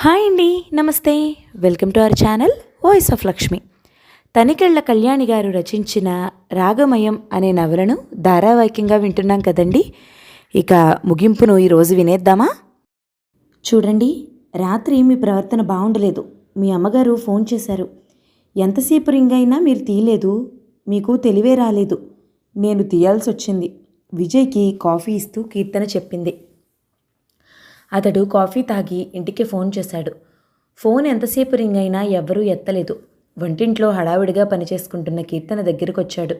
Hi అండి నమస్తే. Welcome to our channel voice of Lakshmi. Tanikella Kalyani గారు రచించిన రాగమయం అనే నవలను ధారావాహికంగా వింటున్నాం కదండి. ఇక ముగింపును ఈరోజు వినేద్దామా? చూడండి రాత్రి మీ ప్రవర్తన బాగుండలేదు మీ అమ్మగారు ఫోన్ చేశారు. ఎంతసేపు రింగ్ అయినా మీరు తీయలేదు. మీకు తెలివే రాలేదు. నేను తీయాల్సి వచ్చింది విజయ్కి కాఫీ ఇస్తూ కీర్తన చెప్పింది. అతడు కాఫీ తాగి ఇంటికి ఫోన్ చేశాడు. ఫోన్ ఎంతసేపు రింగ్ అయినా ఎవ్వరూ ఎత్తలేదు. వంటింట్లో హడావిడిగా పనిచేసుకుంటున్న కీర్తన దగ్గరకొచ్చాడు.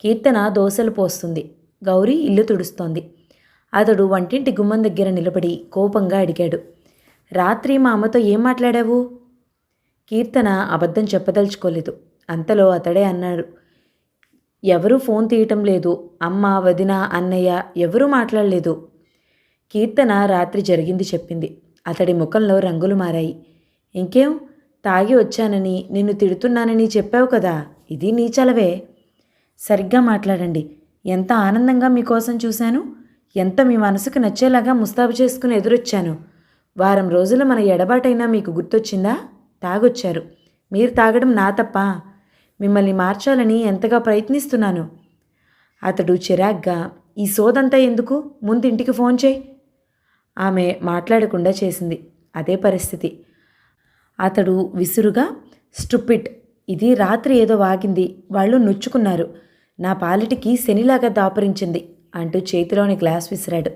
కీర్తన దోశలు పోస్తుంది. గౌరీ ఇల్లు తుడుస్తోంది. అతడు వంటింటి గుమ్మం దగ్గర నిలబడి కోపంగా అడిగాడు. రాత్రి మా అమ్మతో ఏం మాట్లాడావు? కీర్తన అబద్ధం చెప్పదలుచుకోలేదు. అంతలో అతడే అన్నాడు. ఎవరూ ఫోన్ తీయటం లేదు. అమ్మ వదిన అన్నయ్య ఎవరూ మాట్లాడలేదు. కీర్తన రాత్రి జరిగింది చెప్పింది. అతడి ముఖంలో రంగులు మారాయి. ఇంకేం? తాగి వచ్చానని నిన్ను తిడుతున్నానని చెప్పావు కదా ఇది నీ చలవే. సరిగ్గా మాట్లాడండి. ఎంత ఆనందంగా మీకోసం చూశాను? ఎంత మీ మనసుకు నచ్చేలాగా ముస్తాబు చేసుకుని ఎదురొచ్చాను? వారం రోజులు మన ఎడబాటైనా మీకు గుర్తొచ్చిందా? తాగొచ్చారు. మీరు తాగడం నా తప్ప. మిమ్మల్ని మార్చాలని ఎంతగా ప్రయత్నిస్తున్నాను? అతడు చిరాగ్గా ఈ సోదంతా ఎందుకు? ముందు ఇంటికి ఫోన్ చేయి. ఆమె మాట్లాడకుండా చేసింది. అదే పరిస్థితి. అతడు విసురుగా స్టుపిట్ ఇది రాత్రి ఏదో వాగింది. వాళ్ళు నొచ్చుకున్నారు. నా పాలిటికి శనిలాగా దాపరించింది అంటూ చేతిలోని గ్లాస్ విసిరాడు.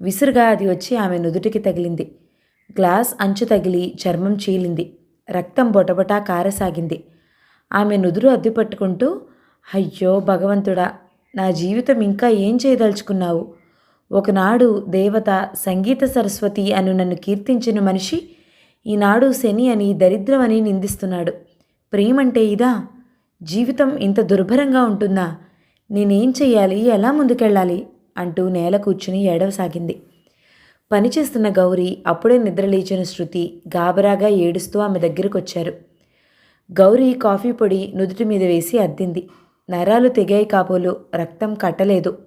విసురుగా అది వచ్చి ఆమె నుదుటికి తగిలింది. గ్లాస్ అంచు తగిలి చర్మం చీలింది. రక్తం బొటబొటా కారసాగింది. ఆమె నుదురు అద్దుపట్టుకుంటూ అయ్యో భగవంతుడా నా జీవితం ఇంకా ఏం చేయదలుచుకున్నావు? ఒకనాడు దేవత సంగీత సరస్వతి అను నన్ను కీర్తించిన మనిషి ఈనాడు శని అని దరిద్రమని నిందిస్తున్నాడు. ప్రేమంటే ఇదా? జీవితం ఇంత దుర్భరంగా ఉంటుందా? నేనేం చెయ్యాలి? ఎలా ముందుకెళ్ళాలి? అంటూ నేల కూర్చుని ఏడవసాగింది. పనిచేస్తున్న గౌరీ అప్పుడే నిద్రలేచిన శృతి గాబరాగా ఏడుస్తూ ఆమె దగ్గరకొచ్చారు. గౌరీ కాఫీ పొడి నుదుటి మీద వేసి అద్దింది. నరాలు తెగాయి కాబోలు రక్తం కట్టలేదు.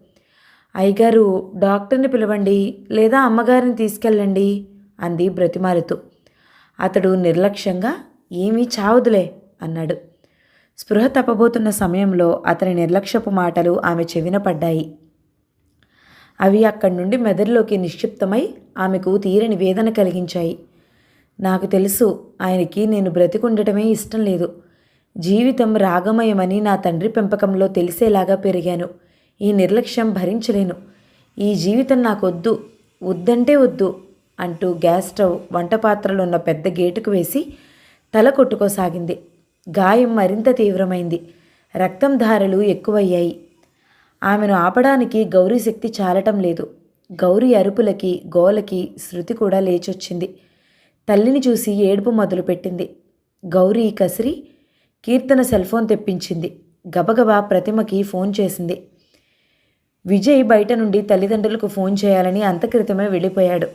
అయ్యగారు డాక్టర్ని పిలవండి లేదా అమ్మగారిని తీసుకెళ్ళండి అంది బ్రతిమారుతూ అతడు నిర్లక్ష్యంగా ఏమీ చావదులే అన్నాడు. స్పృహ తప్పబోతున్న సమయంలో అతని నిర్లక్ష్యపు మాటలు ఆమె చెవిన పడ్డాయి. అవి అక్కడి నుండి మెదడులోకి నిక్షిప్తమై ఆమెకు తీరని వేదన కలిగించాయి. నాకు తెలుసు ఆయనకి నేను బ్రతికుండటమే ఇష్టం లేదు. జీవితం రాగమయమని నా తండ్రి పెంపకంలో తెలిసేలాగా పెరిగాను. ఈ నిర్లక్ష్యం భరించలేను. ఈ జీవితం నాకొద్దు వద్దంటే వద్దు అంటూ గ్యాస్ స్టవ్ వంట పాత్రలో ఉన్న పెద్ద గేటుకు వేసి తల కొట్టుకోసాగింది. గాయం మరింత తీవ్రమైంది. రక్తం ధారలు ఎక్కువయ్యాయి. ఆమెను ఆపడానికి గౌరీ శక్తి చాలటం లేదు. గౌరీ అరుపులకి గోలకి శృతి కూడా లేచొచ్చింది. తల్లిని చూసి ఏడుపు మొదలుపెట్టింది. గౌరీ కసిరి కీర్తన సెల్ ఫోన్ తెప్పించింది. గబగబా ప్రతిమకి ఫోన్ చేసింది. విజయ్ బయట నుండి తల్లిదండ్రులకు ఫోన్ చేయాలని అంతక్రితమే వెళ్ళిపోయాడు.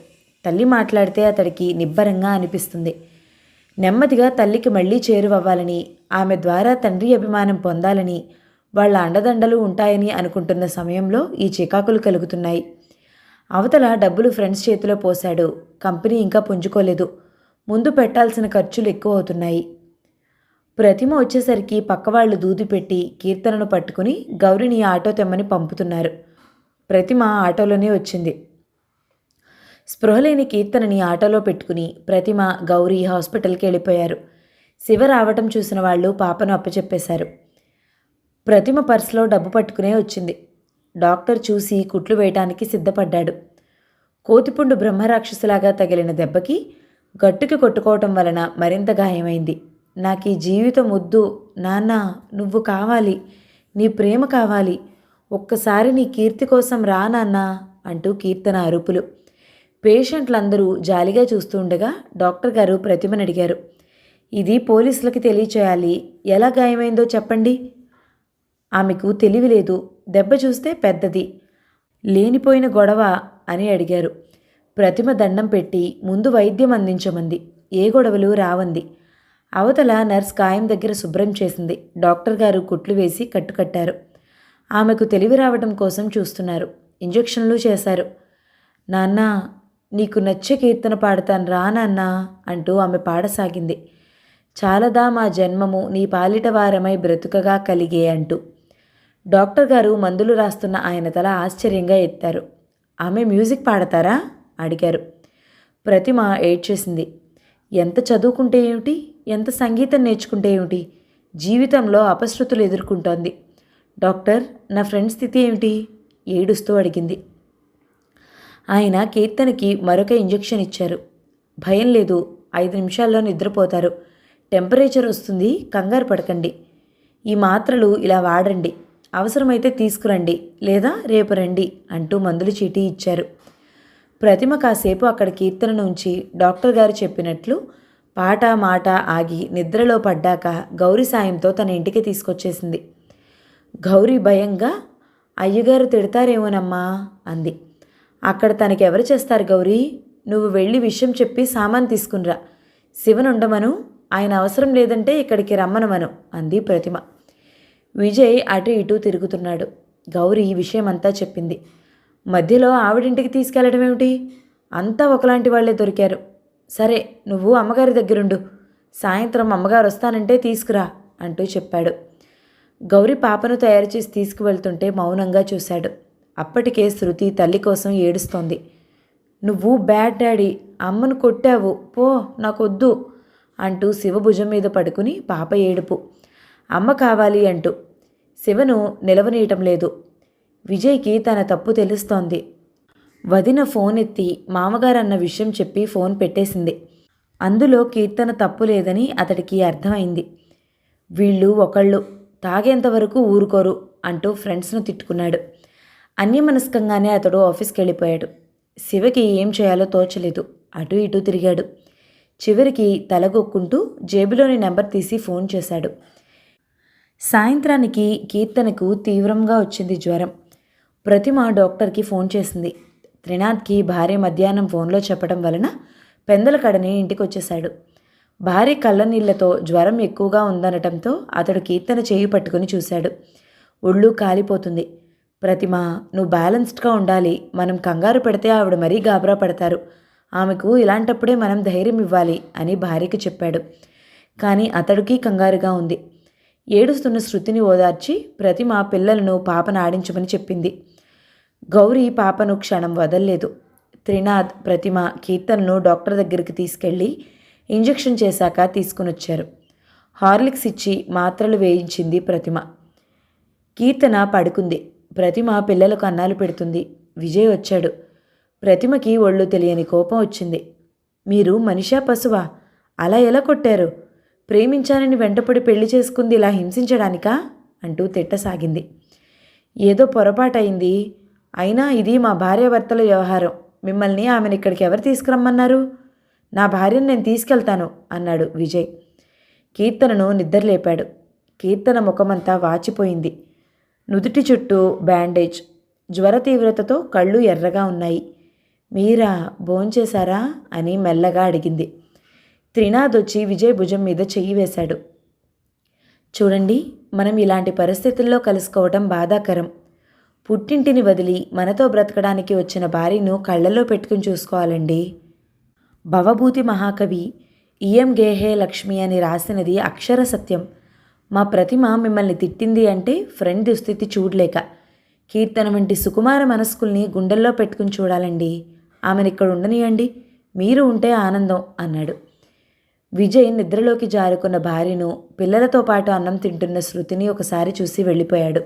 తల్లి మాట్లాడితే అతడికి నిబ్బరంగా అనిపిస్తుంది. నెమ్మదిగా తల్లికి మళ్ళీ చేరువవ్వాలని ఆమె ద్వారా తండ్రి అభిమానం పొందాలని వాళ్ళ అండదండలు ఉంటాయని అనుకుంటున్న సమయంలో ఈ చికాకులు కలుగుతున్నాయి. అవతల డబ్బులు ఫ్రెండ్స్ చేతిలో పోశాడు. కంపెనీ ఇంకా పుంజుకోలేదు. ముందు పెట్టాల్సిన ఖర్చులు ఎక్కువ అవుతున్నాయి. ప్రతిమ వచ్చేసరికి పక్కవాళ్ళు దూది పెట్టి కీర్తనను పట్టుకుని గౌరిని ఆటో తెమ్మని పంపుతున్నారు. ప్రతిమ ఆటోలోనే వచ్చింది. స్పృహలేని కీర్తనని ఆటోలో పెట్టుకుని ప్రతిమ గౌరీ హాస్పిటల్కి వెళ్ళిపోయారు. శివ రావటం చూసిన వాళ్ళు పాపను అప్పచెప్పేశారు. ప్రతిమ పర్సులో డబ్బు పట్టుకునే వచ్చింది. డాక్టర్ చూసి కుట్లు వేయటానికి సిద్ధపడ్డాడు. కోతిపుండు బ్రహ్మరాక్షసులాగా తగిలిన దెబ్బకి గట్టుకి కొట్టుకోవటం వలన మరింత గాయమైంది. నాకు ఈ జీవితం వద్దు. నాన్న నువ్వు కావాలి. నీ ప్రేమ కావాలి. ఒక్కసారి నీ కీర్తి కోసం రా నాన్న అంటూ కీర్తన అరుపులు. పేషెంట్లందరూ జాలిగా చూస్తుండగా డాక్టర్ గారు ప్రతిమను అడిగారు. ఇది పోలీసులకి తెలియచేయాలి. ఎలా గాయమైందో చెప్పండి. ఆమెకు తెలివి లేదు. దెబ్బ చూస్తే పెద్దది. లేనిపోయిన గొడవ అని అడిగారు. ప్రతిమ దండం పెట్టి ముందు వైద్యం అందించమంది. ఏ గొడవలు రావంది. అవతల నర్స్ గాయం దగ్గర శుభ్రం చేసింది. డాక్టర్ గారు కుట్లు వేసి కట్టుకట్టారు. ఆమెకు తెలివి రావడం కోసం చూస్తున్నారు. ఇంజెక్షన్లు చేశారు. నాన్న నీకు నచ్చే కీర్తన పాడతాను రా నాన్న అంటూ ఆమె పాడసాగింది. చాలదా మా జన్మము నీ పాలిట వారమై బ్రతుకగా కలిగే అంటూ. డాక్టర్ గారు మందులు రాస్తున్న ఆయన తల ఆశ్చర్యంగా ఎత్తారు. ఆమె మ్యూజిక్ పాడతారా? అడిగారు. ప్రతిమ ఏడ్చేసింది. ఎంత చదువుకుంటే ఏమిటి? ఎంత సంగీతం నేర్చుకుంటే ఏమిటి? జీవితంలో అపశృతులు ఎదుర్కొంటోంది. డాక్టర్ నా ఫ్రెండ్ స్థితి ఏమిటి? ఏడుస్తూ అడిగింది. ఆయన కీర్తనకి మరొక ఇంజెక్షన్ ఇచ్చారు. భయం లేదు ఐదు నిమిషాల్లో నిద్రపోతారు. టెంపరేచర్ వస్తుంది కంగారు పడకండి. ఈ మాత్రలు ఇలా వాడండి. అవసరమైతే తీసుకురండి లేదా రేపు రండి అంటూ మందులు చీటీ ఇచ్చారు. ప్రతిమ కాసేపు అక్కడ కీర్తనను ఉంచి డాక్టర్ గారు చెప్పినట్లు పాట మాట ఆగి నిద్రలో పడ్డాక గౌరీ సాయంతో తన ఇంటికి తీసుకొచ్చేసింది. గౌరీ భయంగా అయ్యగారు తిడతారేమోనమ్మా అంది. అక్కడ తనకెవరు చేస్తారు గౌరీ? నువ్వు వెళ్ళి విషయం చెప్పి సామాన్ తీసుకునిరా. శివనుండమను ఆయన అవసరం లేదంటే ఇక్కడికి రమ్మనమను అంది ప్రతిమ. విజయ్ అటు ఇటు తిరుగుతున్నాడు. గౌరీ ఈ విషయమంతా చెప్పింది. మధ్యలో ఆవిడింటికి తీసుకెళ్ళడం ఏమిటి అంతా ఒకలాంటి వాళ్ళే దొరికారు. సరే నువ్వు అమ్మగారి దగ్గరుండు. సాయంత్రం అమ్మగారు వస్తానంటే తీసుకురా అంటూ చెప్పాడు. గౌరీ పాపను తయారు చేసి తీసుకువెళ్తుంటే మౌనంగా చూశాడు. అప్పటికే శృతి తల్లి కోసం ఏడుస్తోంది. నువ్వు బ్యాడ్ డాడీ అమ్మను కొట్టావు పో నాకొద్దు అంటూ శివ భుజం మీద పడుకుని పాప ఏడుపు. అమ్మ కావాలి అంటూ. శివను నిలవనీయటం లేదు. విజయ్కి తన తప్పు తెలుస్తోంది. వదిన ఫోన్ ఎత్తి మామగారు అన్న విషయం చెప్పి ఫోన్ పెట్టేసింది. అందులో కీర్తన తప్పు లేదని అతడికి అర్థమైంది. వీళ్ళు ఒకళ్ళు తాగేంతవరకు ఊరుకోరు అంటూ ఫ్రెండ్స్ను తిట్టుకున్నాడు. అన్యమనస్కంగానే అతడు ఆఫీస్కి వెళ్ళిపోయాడు. శివకి ఏం చేయాలో తోచలేదు. అటు ఇటు తిరిగాడు. చివరికి తలగొక్కుంటూ జేబులోని నెంబర్ తీసి ఫోన్ చేశాడు. సాయంత్రానికి కీర్తనకు తీవ్రంగా వచ్చింది జ్వరం. ప్రతిమ డాక్టర్కి ఫోన్ చేసింది. త్రినాథ్కి భార్య మధ్యాహ్నం ఫోన్లో చెప్పడం వలన పెందల కడని ఇంటికి వచ్చేశాడు భార్య కళ్ళనీళ్ళతో జ్వరం ఎక్కువగా ఉందనటంతో అతడు కీర్తన చేయి పట్టుకుని చూశాడు. ఒళ్ళు కాలిపోతుంది. ప్రతిమ నువ్వు బ్యాలెన్స్డ్గా ఉండాలి. మనం కంగారు పెడితే ఆవిడ మరీ గాబరా పడతారు. ఆమెకు ఇలాంటప్పుడే మనం ధైర్యం ఇవ్వాలి అని భార్యకి చెప్పాడు. కానీ అతడికి కంగారుగా ఉంది. ఏడుస్తున్న శృతిని ఓదార్చి ప్రతిమ పిల్లలను పాపను ఆడించమని చెప్పింది. గౌరీ పాపను క్షణం వదల్లేదు. త్రినాథ్ ప్రతిమ కీర్తన్ను డాక్టర్ దగ్గరికి తీసుకెళ్ళి ఇంజెక్షన్ చేశాక తీసుకునొచ్చారు. హార్లిక్స్ ఇచ్చి మాత్రలు వేయించింది ప్రతిమ. కీర్తన పడుకుంది. ప్రతిమ పిల్లలకు అన్నాలు పెడుతుంది. విజయ్ వచ్చాడు. ప్రతిమకి ఒళ్ళు తెలియని కోపం వచ్చింది. మీరు మనిషా పశువా? అలా ఎలా కొట్టారు? ప్రేమించానని వెంటపడి పెళ్ళి చేసుకుంది ఇలా హింసించడానికా? అంటూ తిట్టసాగింది. ఏదో పొరపాటయింది. అయినా ఇది మా భార్యాభర్తల వ్యవహారం. మిమ్మల్ని ఆమెను ఇక్కడికి ఎవరు తీసుకురమ్మన్నారు? నా భార్యను నేను తీసుకెళ్తాను అన్నాడు విజయ్. కీర్తనను నిద్రలేపాడు. కీర్తన ముఖమంతా వాచిపోయింది. నుదుటి చుట్టూ బ్యాండేజ్. జ్వర తీవ్రతతో కళ్ళు ఎర్రగా ఉన్నాయి. మీరా భోంచేశారా అని మెల్లగా అడిగింది. త్రినాథ్ వచ్చి విజయ్ భుజం మీద చెయ్యి వేశాడు. చూడండి మనం ఇలాంటి పరిస్థితుల్లో కలుసుకోవటం బాధాకరం. పుట్టింటిని వదిలి మనతో బ్రతకడానికి వచ్చిన భార్యను కళ్ళల్లో పెట్టుకుని చూసుకోవాలండి. భవభూతి మహాకవి ఈఎం గేహే లక్ష్మి అని రాసినది అక్షర సత్యం. మా ప్రతిమ మిమ్మల్ని తిట్టింది అంటే ఫ్రెండ్ దుస్థితి చూడలేక. కీర్తన వంటి సుకుమార మనస్కుల్ని గుండెల్లో పెట్టుకుని చూడాలండి. ఆమెను ఇక్కడ ఉండనియండి. మీరు ఉంటే ఆనందం అన్నాడు. విజయ్ నిద్రలోకి జారుకున్న భార్యను పిల్లలతో పాటు అన్నం తింటున్న శృతిని ఒకసారి చూసి వెళ్ళిపోయాడు.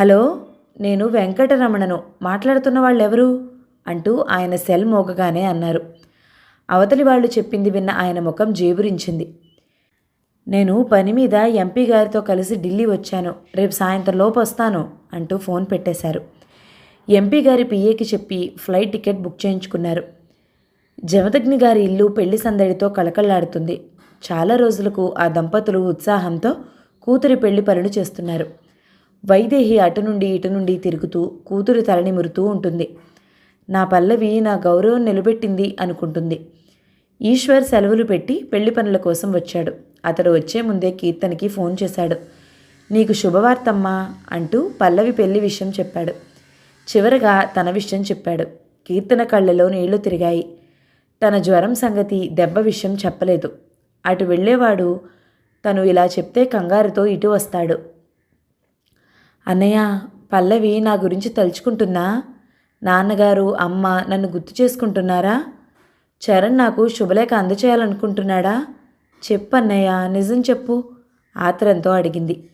హలో నేను వెంకటరమణను. మాట్లాడుతున్న వాళ్ళెవరు? అంటూ ఆయన సెల్ మోగగానే అన్నారు. అవతలి వాళ్ళు చెప్పింది విన్న ఆయన ముఖం జేబురించింది. నేను పని మీద ఎంపీ గారితో కలిసి ఢిల్లీ వచ్చాను. రేపు సాయంత్రం లోపు వస్తాను అంటూ ఫోన్ పెట్టేశారు. ఎంపీ గారి పిఏకి చెప్పి ఫ్లైట్ టికెట్ బుక్ చేయించుకున్నారు. జమదగ్ని గారి ఇల్లు పెళ్ళి సందడితో కళకళలాడుతుంది. చాలా రోజులకు ఆ దంపతులు ఉత్సాహంతో కూతురి పెళ్ళి పనులు చేస్తున్నారు. వైదేహి అటు నుండి ఇటు నుండి తిరుగుతూ కూతురు తలనిమురుతూ ఉంటుంది. నా పల్లవి నా గౌరవం నిలబెట్టింది అనుకుంటుంది. ఈశ్వర్ సెలవులు పెట్టి పెళ్ళి పనుల కోసం వచ్చాడు. అతడు వచ్చే ముందే కీర్తనకి ఫోన్ చేశాడు. నీకు శుభవార్తమ్మా అంటూ పల్లవి పెళ్ళి విషయం చెప్పాడు. చివరగా తన విషయం చెప్పాడు. కీర్తన కళ్ళలో నీళ్ళు తిరిగాయి. తన జ్వరం సంగతి దెబ్బ విషయం చెప్పలేదు. అటు వెళ్ళేవాడు తను ఇలా చెప్తే కంగారుతో ఇటు వస్తాడు. అన్నయ్య పల్లవి నా గురించి తలుచుకుంటుందా నాన్నగారు అమ్మ నన్ను గుర్తు చేసుకుంటున్నారా? చరణ్ నాకు శుభలేఖ అందచేయాలనుకుంటున్నాడా? చెప్పన్నయ్య నిజం చెప్పు ఆత్రంతో అడిగింది.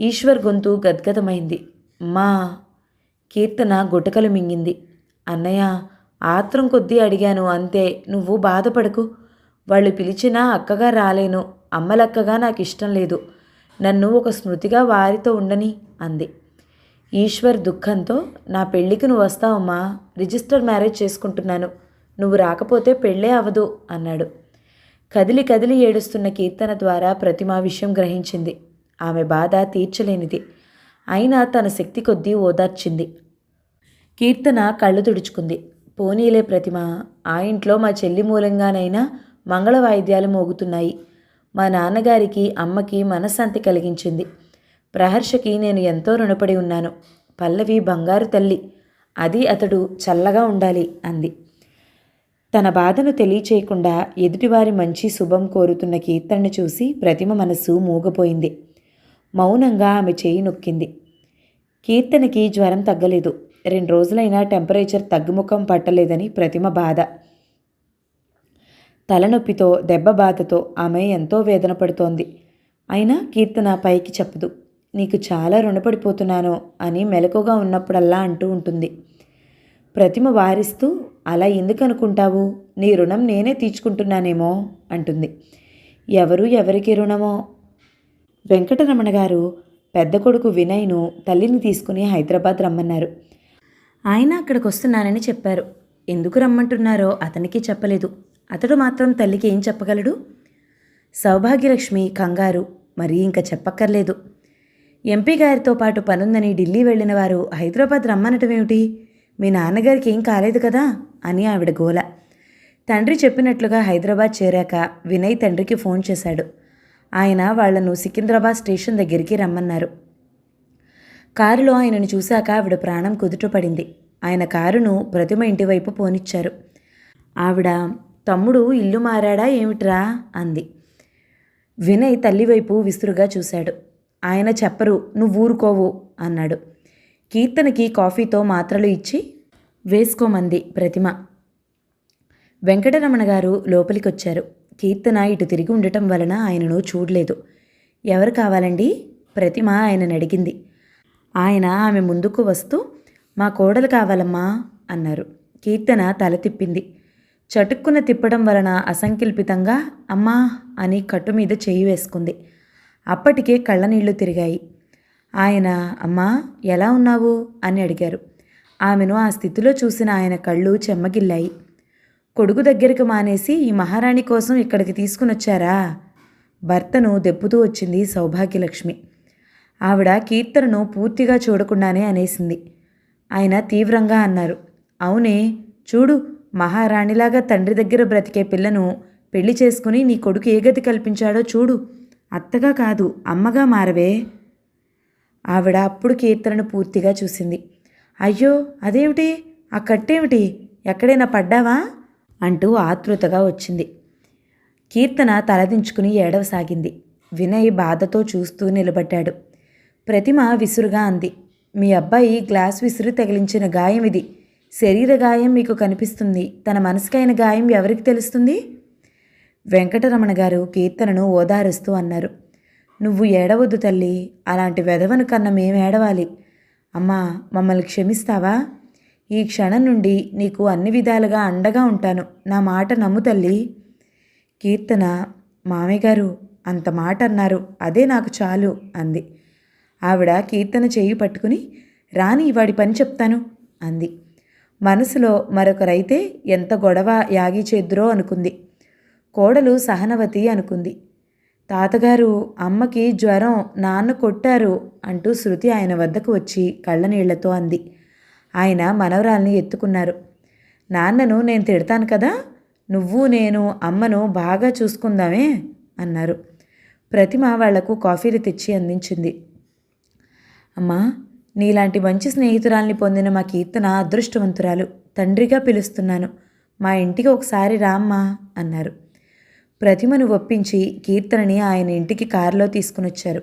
ఈశ్వర్ గొంతు గద్గదమైంది. మా కీర్తన గుటకలు మింగింది. అన్నయ్య ఆత్రం కొద్దీ అడిగాను అంతే నువ్వు బాధపడకు. వాళ్ళు పిలిచినా అక్కగా రాలేను అమ్మలక్కగా నాకు ఇష్టం లేదు. నన్ను ఒక స్మృతిగా వారితో ఉండని అంది. ఈశ్వర్ దుఃఖంతో నా పెళ్ళికి నువ్వు వస్తావమ్మా రిజిస్టర్ మ్యారేజ్ చేసుకుంటున్నాను. నువ్వు రాకపోతే పెళ్ళే అవదు అన్నాడు. కదిలి కదిలి ఏడుస్తున్న కీర్తన ద్వారా ప్రతిమ విషయం గ్రహించింది. ఆమె బాధ తీర్చలేనిది. అయినా తన శక్తి కొద్దీ ఓదార్చింది. కీర్తన కళ్ళు తుడుచుకుంది. పోనీలే ప్రతిమ ఆ ఇంట్లో మా చెల్లి మూలంగానైనా మంగళ వాయిద్యాలు మోగుతున్నాయి. మా నాన్నగారికి అమ్మకి మనశ్శాంతి కలిగించింది. ప్రహర్షకి నేను ఎంతో రుణపడి ఉన్నాను. పల్లవి బంగారు తల్లి. అది అతడు చల్లగా ఉండాలి అంది. తన బాధను తెలియచేయకుండా ఎదుటివారి మంచి శుభం కోరుతున్న కీర్తనను చూసి ప్రతిమ మనసు మూగపోయింది. మౌనంగా ఆమె చేయి నొక్కింది. కీర్తనకి జ్వరం తగ్గలేదు. రెండు రోజులైనా టెంపరేచర్ తగ్గుముఖం పట్టలేదని ప్రతిమ బాధ. తలనొప్పితో దెబ్బ బాధతో ఆమె ఎంతో వేదన పడుతోంది. అయినా కీర్తన పైకి చెప్పదు. నీకు చాలా రుణపడిపోతున్నాను అని మెలకుగా ఉన్నప్పుడల్లా అంటూ ఉంటుంది. ప్రతిమ వారిస్తూ అలా ఎందుకు అనుకుంటావు నీ రుణం నేనే తీర్చుకుంటున్నానేమో అంటుంది. ఎవరు ఎవరికి రుణమో? వెంకటరమణ గారు పెద్ద కొడుకు వినయ్ను తల్లిని తీసుకుని హైదరాబాద్ రమ్మన్నారు. ఆయన అక్కడికి వస్తున్నానని చెప్పారు. ఎందుకు రమ్మంటున్నారో అతనికి చెప్పలేదు. అతడు మాత్రం తల్లికి ఏం చెప్పగలడు? సౌభాగ్యలక్ష్మి కంగారు. మరీ ఇంకా చెప్పక్కర్లేదు. ఎంపీ గారితో పాటు పనుందని ఢిల్లీ వెళ్ళిన వారు హైదరాబాద్ రమ్మనటమేమిటి? మీ నాన్నగారికి ఏం కాలేదు కదా? అని ఆవిడ గోల. తండ్రి చెప్పినట్లుగా హైదరాబాద్ చేరాక వినయ్ తండ్రికి ఫోన్ చేశాడు. ఆయన వాళ్ళను సికింద్రాబాద్ స్టేషన్ దగ్గరికి రమ్మన్నారు. కారులో ఆయనను చూశాక ఆవిడ ప్రాణం కుదుటపడింది. ఆయన కారును ప్రతిమ ఇంటివైపు పోనిచ్చారు. ఆవిడ తమ్ముడు ఇల్లు మారాడా ఏమిట్రా? అంది. వినయ్ తల్లివైపు విసురుగా చూశాడు. ఆయన చెప్పరు నువ్వు ఊరుకోవు అన్నాడు. కీర్తనకి కాఫీతో మాత్రలు ఇచ్చి వేసుకోమంది ప్రతిమ. వెంకటరమణ గారు లోపలికొచ్చారు. కీర్తన ఇటు తిరిగి ఉండటం వలన ఆయనను చూడలేదు. ఎవరు కావాలండి? ప్రతిమ ఆయనను అడిగింది. ఆయన ఆమె ముందుకు వస్తూ మా కోడలు కావాలమ్మా అన్నారు. కీర్తన తల తిప్పింది. చటుక్కున తిప్పడం వలన అసంకల్పితంగా అమ్మా అని కట్టు మీద చేయి వేసుకుంది. అప్పటికే కళ్ళనీళ్ళు తిరిగాయి. ఆయన అమ్మా ఎలా ఉన్నావు? అని అడిగారు. ఆమెను ఆ స్థితిలో చూసిన ఆయన కళ్ళు చెమ్మగిల్లాయి. కొడుకు దగ్గరికి మానేసి ఈ మహారాణి కోసం ఇక్కడికి తీసుకుని వచ్చారా భర్తను దెప్పుతూ వచ్చింది సౌభాగ్యలక్ష్మి. ఆవిడ కీర్తనను పూర్తిగా చూడకుండానే అనేసింది. ఆయన తీవ్రంగా అన్నారు అవునే చూడు మహారాణిలాగా తండ్రి దగ్గర బ్రతికే పిల్లను పెళ్ళి చేసుకుని నీ కొడుకు ఏ గతి కల్పించాడో చూడు. అత్తగా కాదు అమ్మగా మారవే. ఆవిడ అప్పుడు కీర్తనను పూర్తిగా చూసింది. అయ్యో అదేమిటి? ఆ కట్టేమిటి? ఎక్కడైనా పడ్డావా? అంటూ ఆతృతగా వచ్చింది. కీర్తన తలదించుకుని ఏడవసాగింది. వినయ్ బాధతో చూస్తూ నిలబడ్డాడు. ప్రతిమ విసురుగా అంది. మీ అబ్బాయి గ్లాస్ విసురు తగిలించిన గాయం ఇది శరీర గాయం మీకు కనిపిస్తుంది. తన మనసుకైన గాయం ఎవరికి తెలుస్తుంది? వెంకటరమణ గారు కీర్తనను ఓదారుస్తూ అన్నారు. నువ్వు ఏడవద్దు తల్లి అలాంటి వెధవను కన్నా మేము ఏడవాలి. అమ్మా మమ్మల్ని క్షమిస్తావా? ఈ క్షణం నుండి నీకు అన్ని విధాలుగా అండగా ఉంటాను. నా మాట నమ్ము తల్లి. కీర్తన మామయ్య గారు అంత మాట అన్నారు. అదే నాకు చాలు అంది. ఆవిడ కీర్తన చేయి పట్టుకుని రాని వాడి పని చెప్తాను అంది. మనసులో మరొకరైతే ఎంత గొడవ యాగి చేద్దురో అనుకుంది. కోడలు సహనవతి అనుకుంది. తాతగారు అమ్మకి జ్వరం నాన్న కొట్టారు అంటూ శృతి ఆయన వద్దకు వచ్చి కళ్ళనీళ్ళతో అంది. ఆయన మనవరాల్ని ఎత్తుకున్నారు. నాన్నను నేను తిడతాను కదా నువ్వు నేను అమ్మను బాగా చూసుకుందామే అన్నారు. ప్రతిమ వాళ్ళకు కాఫీలు తెచ్చి అందించింది. అమ్మా నీలాంటి మంచి స్నేహితురాల్ని పొందిన మా కీర్తన అదృష్టవంతురాలు. తండ్రిగా పిలుస్తున్నాను. మా ఇంటికి ఒకసారి రామ్మా అన్నారు. ప్రతిమను ఒప్పించి కీర్తనని ఆయన ఇంటికి కారులో తీసుకునొచ్చారు.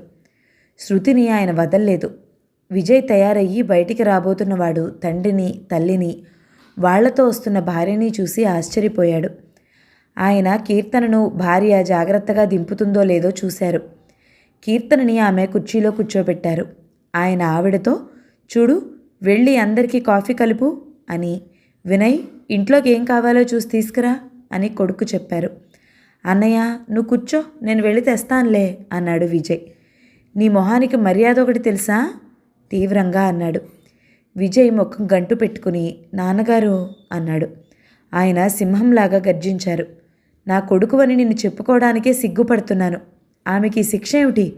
శృతిని ఆయన వదల్లేదు. విజయ్ తయారయ్యి బయటికి రాబోతున్నవాడు తండ్రిని తల్లిని వాళ్ళతో వస్తున్న భార్యని చూసి ఆశ్చర్యపోయాడు. ఆయన కీర్తనను భార్య జాగ్రత్తగా దింపుతుందో లేదో చూశారు. కీర్తనని ఆమె కుర్చీలో కూర్చోబెట్టారు. ఆయన ఆవిడతో చూడు వెళ్ళి అందరికీ కాఫీ కలుపు అని వినయ్ ఇంట్లోకి ఏం కావాలో చూసి తీసుకురా అని కొడుకు చెప్పారు. అన్నయ్య నువ్వు కూర్చో నేను వెళ్ళి తెస్తానులే అన్నాడు విజయ్. నీ మొహానికి మర్యాద ఒకటి తెలుసా? తీవ్రంగా అన్నాడు. విజయ్ ముఖం గంటు పెట్టుకుని నాన్నగారు అన్నాడు. ఆయన సింహంలాగా గర్జించారు. నా కొడుకువని నిన్ను చెప్పుకోవడానికే సిగ్గుపడుతున్నాను. ఆమెకి శిక్ష ఏమిటి?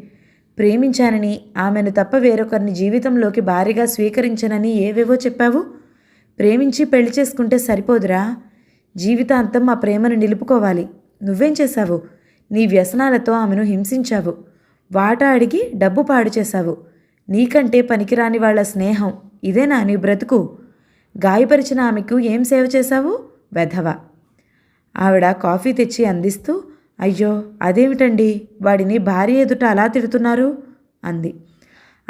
ప్రేమించానని ఆమెను తప్ప వేరొకరిని జీవితంలోకి భారీగా స్వీకరించనని ఏవేవో చెప్పావు? ప్రేమించి పెళ్ళి చేసుకుంటే సరిపోదురా? జీవితాంతం మా ప్రేమను నిలుపుకోవాలి. నువ్వేం చేశావు? నీ వ్యసనాలతో ఆమెను హింసించావు. వాటా అడిగి డబ్బు పాడు చేశావు. నీకంటే పనికిరాని వాళ్ళ స్నేహం ఇదేనా నీ బ్రతుకు. గాయపరిచిన ఆమెకు ఏం సేవ చేశావు? వెధవ. ఆవిడ కాఫీ తెచ్చి అందిస్తూ అయ్యో అదేమిటండి? వాడిని భార్య ఎదుట అలా తిడుతున్నారు? అంది.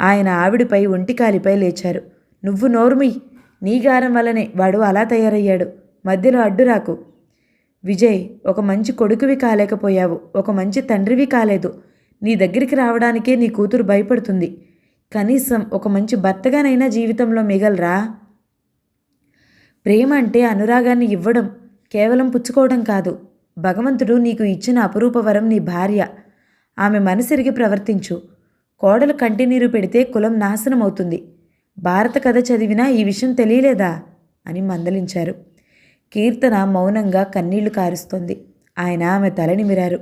ఆయన ఆవిడిపై ఒంటికాలిపై లేచారు. నువ్వు నోర్మి నీ గారం వల్లనే వాడు అలా తయారయ్యాడు. మధ్యలో అడ్డురాకు. విజయ్ ఒక మంచి కొడుకువి కాలేకపోయావు ఒక మంచి తండ్రివి కాలేదు. నీ దగ్గరికి రావడానికే నీ కూతురు భయపడుతుంది. కనీసం ఒక మంచి భర్తగానైనా జీవితంలో మిగలరా? ప్రేమ అంటే అనురాగాన్ని ఇవ్వడం కేవలం పుచ్చుకోవడం కాదు. భగవంతుడు నీకు ఇచ్చిన అపురూప వరం నీ భార్య. ఆమె మనసిరిగి ప్రవర్తించు. కోడలు కంటినీరు పెడితే కులం నాశనం అవుతుంది భారత కథ చదివినా ఈ విషయం తెలియలేదా? అని మందలించారు. కీర్తన మౌనంగా కన్నీళ్ళు కారుస్తోంది. ఆయన ఆమె తల నిమిరారు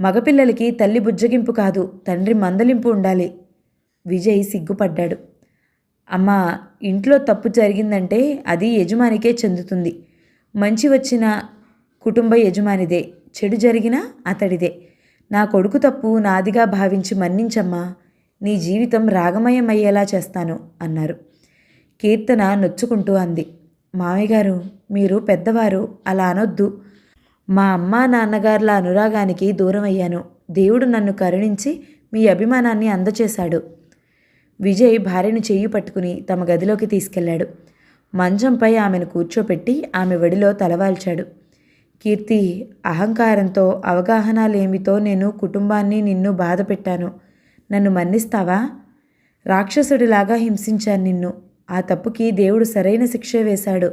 మగపిల్లలకి తల్లి బుజ్జగింపు కాదు తండ్రి మందలింపు ఉండాలి. విజయ్ సిగ్గుపడ్డాడు. అమ్మా ఇంట్లో తప్పు జరిగిందంటే అది యజమానికే చెందుతుంది. మంచి వచ్చిన కుటుంబ యజమానిదే చెడు జరిగినా అతడిదే. నా కొడుకు తప్పు నాదిగా భావించి మన్నించమ్మా నీ జీవితం రాగమయం అయ్యేలా చేస్తాను అన్నారు. కీర్తన నొచ్చుకుంటూ అంది. మామయ్య గారు మీరు పెద్దవారు అలా అనొద్దు. మా అమ్మా నాన్నగారుల అనురాగానికి దూరం అయ్యాను దేవుడు నన్ను కరుణించి మీ అభిమానాన్ని అందచేశాడు. విజయ్ భార్యను చెయ్యి పట్టుకుని తమ గదిలోకి తీసుకెళ్ళాడు మంచంపై ఆమెను కూర్చోపెట్టి ఆమె వడిలో తలవాల్చాడు. కీర్తి అహంకారంతో అవగాహన లేమితో నేను కుటుంబాన్ని నిన్ను బాధ పెట్టాను నన్ను మన్నిస్తావా? రాక్షసుడిలాగా హింసించాను నిన్ను. ఆ తప్పుకి దేవుడు సరైన శిక్ష వేశాడు.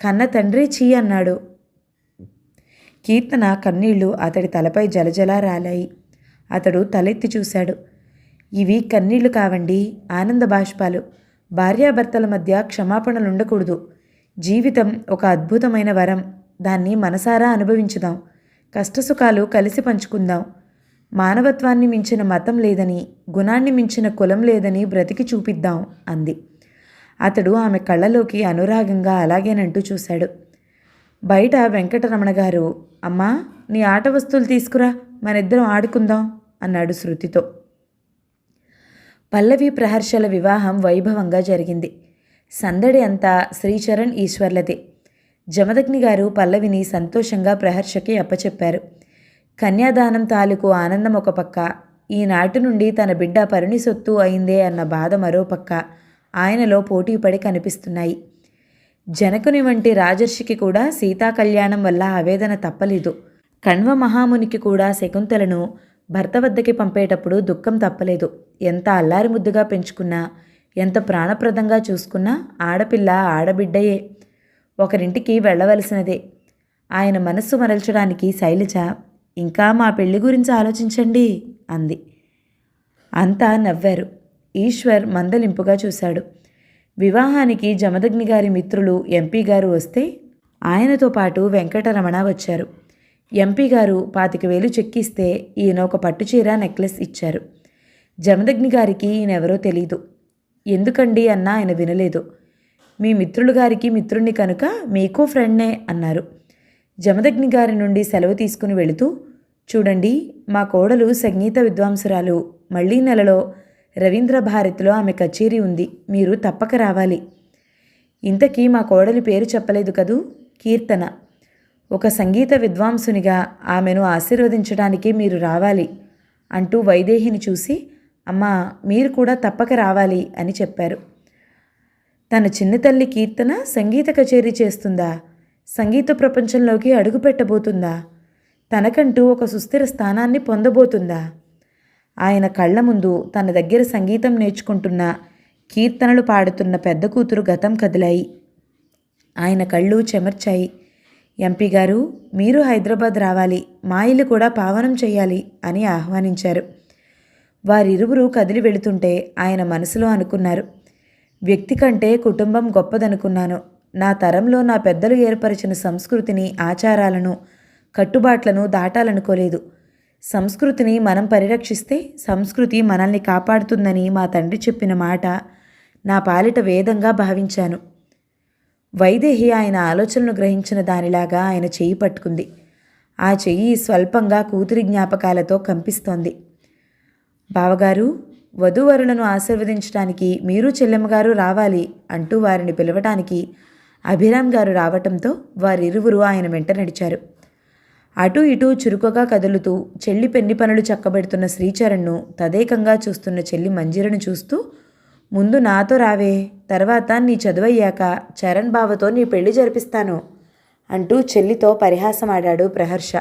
కన్న తండ్రి చీ అన్నాడు. కీర్తన కన్నీళ్ళు అతడి తలపై జలజలా రాలాయి. అతడు తలెత్తి చూశాడు. ఇవి కన్నీళ్ళు కావండి ఆనంద బాష్పాలు. భార్యాభర్తల మధ్య క్షమాపణలు ఉండకూడదు జీవితం ఒక అద్భుతమైన వరం. దాన్ని మనసారా అనుభవించుదాం. కష్టసుఖాలు కలిసి పంచుకుందాం. మానవత్వాన్ని మించిన మతం లేదని గుణాన్ని మించిన కులం లేదని బ్రతికి చూపిద్దాం అంది. అతడు ఆమె కళ్ళలోకి అనురాగంగా అలాగేనంటూ చూశాడు. బయట వెంకటరమణ గారు అమ్మా నీ ఆట వస్తువులు తీసుకురా మనిద్దరం ఆడుకుందాం అన్నాడు శృతితో. పల్లవి ప్రహర్షల వివాహం వైభవంగా జరిగింది. సందడి అంతా శ్రీచరణ్ ఈశ్వర్లదే. జమదగ్ని గారు పల్లవిని సంతోషంగా ప్రహర్షకి అప్పచెప్పారు. కన్యాదానం తాలూకు ఆనందం ఒక పక్క ఈనాటి నుండి తన బిడ్డ పరిణిసొత్తు అయిందే అన్న బాధ మరో పక్క ఆయనలో పోటీపడి కనిపిస్తున్నాయి. జనకుని వంటి రాజర్షికి కూడా సీతా కళ్యాణం వల్ల ఆవేదన తప్పలేదు. కణ్వ మహామునికి కూడా శకుంతలను భర్త వద్దకి పంపేటప్పుడు దుఃఖం తప్పలేదు. ఎంత అల్లారి ముద్దుగా పెంచుకున్నా ఎంత ప్రాణప్రదంగా చూసుకున్నా ఆడపిల్ల ఆడబిడ్డయే. ఒకరింటికి వెళ్ళవలసినదే. ఆయన మనస్సు మరల్చడానికి శైలజ ఇంకా మా పెళ్ళి గురించి ఆలోచించండి అంది. అంతా నవ్వారు. ఈశ్వర్ మందలింపుగా చూశాడు. వివాహానికి జమదగ్ని గారి మిత్రులు ఎంపీ గారు వస్తే ఆయనతో పాటు వెంకటరమణ వచ్చారు. ఎంపీ గారు పాతిక వేలు చెక్కిస్తే ఈయన ఒక పట్టుచీర నెక్లెస్ ఇచ్చారు. జమదగ్ని గారికి ఈయనెవరో తెలీదు. ఎందుకండి అన్నా ఆయన వినలేదు. మీ మిత్రులు గారికి మిత్రుణ్ణి కనుక మీకు ఫ్రెండ్నే అన్నారు. జమదగ్ని గారి నుండి సెలవు తీసుకుని వెళుతూ చూడండి మా కోడలు సంగీత విద్వాంసురాలు మళ్ళీ నెలలో రవీంద్ర భారతిలో ఆమె కచేరీ ఉంది. మీరు తప్పక రావాలి. ఇంతకీ మా కోడలి పేరు చెప్పలేదు కదూ? కీర్తన. ఒక సంగీత విద్వాంసునిగా ఆమెను ఆశీర్వదించడానికి మీరు రావాలి అంటూ వైదేహిని చూసి అమ్మా మీరు కూడా తప్పక రావాలి అని చెప్పారు. తన చిన్న తల్లి కీర్తన సంగీత కచేరీ చేస్తుందా? సంగీత ప్రపంచంలోకి అడుగుపెట్టబోతుందా? తనకంటూ ఒక సుస్థిర స్థానాన్ని పొందబోతుందా? ఆయన కళ్ళ ముందు తన దగ్గర సంగీతం నేర్చుకుంటున్న కీర్తనలు పాడుతున్న పెద్ద కూతురు గతం కదిలాయి. ఆయన కళ్ళు చెమర్చాయి. ఎంపీ గారు మీరు హైదరాబాద్ రావాలి మా ఇల్లు కూడా పావనం చేయాలి అని ఆహ్వానించారు. వారిరువురు కదిలి వెళుతుంటే ఆయన మనసులో అనుకున్నారు వ్యక్తి కంటే కుటుంబం గొప్పదనుకున్నాను. నా తరంలో నా పెద్దలు ఏర్పరిచిన సంస్కృతిని ఆచారాలను కట్టుబాట్లను దాటాలనుకోలేదు. సంస్కృతిని మనం పరిరక్షిస్తే సంస్కృతి మనల్ని కాపాడుతుందని మా తండ్రి చెప్పిన మాట నా పాలిట వేదంగా భావించాను. వైదేహి ఆయన ఆలోచనను గ్రహించిన దానిలాగా ఆయన చెయ్యి పట్టుకుంది. ఆ చెయ్యి స్వల్పంగా కూతురి జ్ఞాపకాలతో కంపిస్తోంది. బావగారు వధూవరులను ఆశీర్వదించడానికి మీరు చెల్లెమ్మగారు రావాలి అంటూ వారిని పిలవటానికి అభిరామ్ గారు రావటంతో వారిరువురు ఆయన వెంట నడిచారు. అటూ ఇటూ చురుకుగా కదులుతూ చెల్లి పెన్ని పనులు చక్కబెడుతున్న శ్రీచరణ్ను తదేకంగా చూస్తున్న చెల్లి మంజీరను చూస్తూ ముందు నాతో రావే తర్వాత నీ చదువయ్యాక చరణ్ బావతో నీ పెళ్ళి జరిపిస్తాను అంటూ చెల్లితో పరిహాసమాడాడు ప్రహర్ష.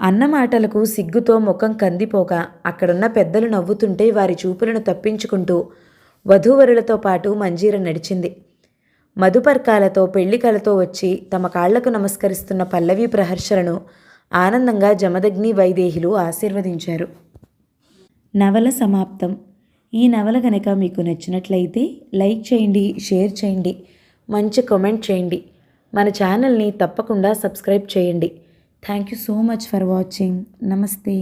అన్న మాటలకు సిగ్గుతో ముఖం కందిపోగా అక్కడున్న పెద్దలు నవ్వుతుంటే వారి చూపులను తప్పించుకుంటూ వధూవరులతో పాటు మంజీర నడిచింది. మధుపర్కాలతో పెళ్ళికలతో వచ్చి తమ కాళ్ళకు నమస్కరిస్తున్న పల్లవి ప్రహర్షలను ఆనందంగా జమదగ్ని వైదేహిలు ఆశీర్వదించారు. నవల సమాప్తం. ఈ నవల కనుక మీకు నచ్చినట్లయితే లైక్ చేయండి షేర్ చేయండి మంచి కామెంట్ చేయండి. మన ఛానల్ని తప్పకుండా సబ్స్క్రైబ్ చేయండి. Thank you so much for watching. నమస్తే.